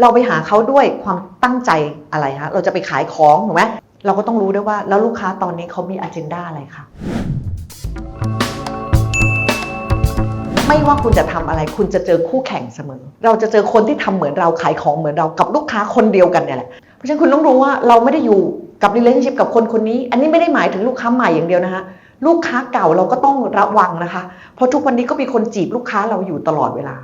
เราไปหาเขาด้วยความตั้งใจอะไรคะเราจะไปขายของถูกไหมเราก็ต้องรู้ด้วยว่าแล้วลูกค้าตอนนี้เขามีอ g e n d a อะไรคะไม่ว่าคุณจะทำอะไร คุณจะเจอคู่แข่งเสมอ เราจะเจอคนที่ทำเหมือนเราขายของเหมือนเรากับลูกค้าคนเดียวกันเนี่ยแหละเพราะฉะนั้นคุณต้องรู้ว่าเราไม่ได้อยู่กับ relationship กับคนคนนี้ อันนี้ไม่ได้หมายถึงลูกค้าใหม่อย่างเดียวนะคะลูกค้าเก่าเราก็ต้องระวังนะคะ เพราะทุกวันนี้ก็มีคนจีบลูกค้าเราอยู่ตลอดเวลา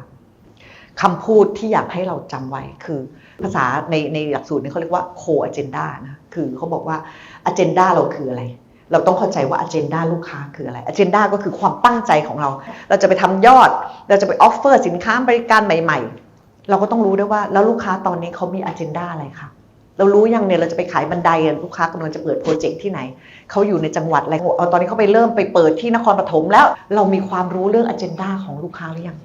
คำพูดที่อยากให้เราจำไว้คือภาษาในในหลักสูตรนี้เขาเรียกว่า core agenda นะคือเขาบอกว่า agenda เราคืออะไร เราต้องเข้าใจว่า agenda ลูกค้าคืออะไร agenda ก็คือความตั้งใจของเรา เราจะไปทำยอด เราจะไป offer สินค้าบริการใหม่ ๆ เราก็ต้องรู้ด้วยว่าแล้วลูกค้าตอนนี้เขามี agenda อะไรคะเรารู้ยังเนี่ยเราจะไปขายบันไดลูกค้ากำลังจะเปิดโปรเจกต์ที่ไหน เขาอยู่ในจังหวัดอะไรเอาตอนนี้เขาไปเริ่มไปเปิดที่นครปฐมแล้วเรามีความรู้เรื่อง agenda ของลูกค้าหรือยัง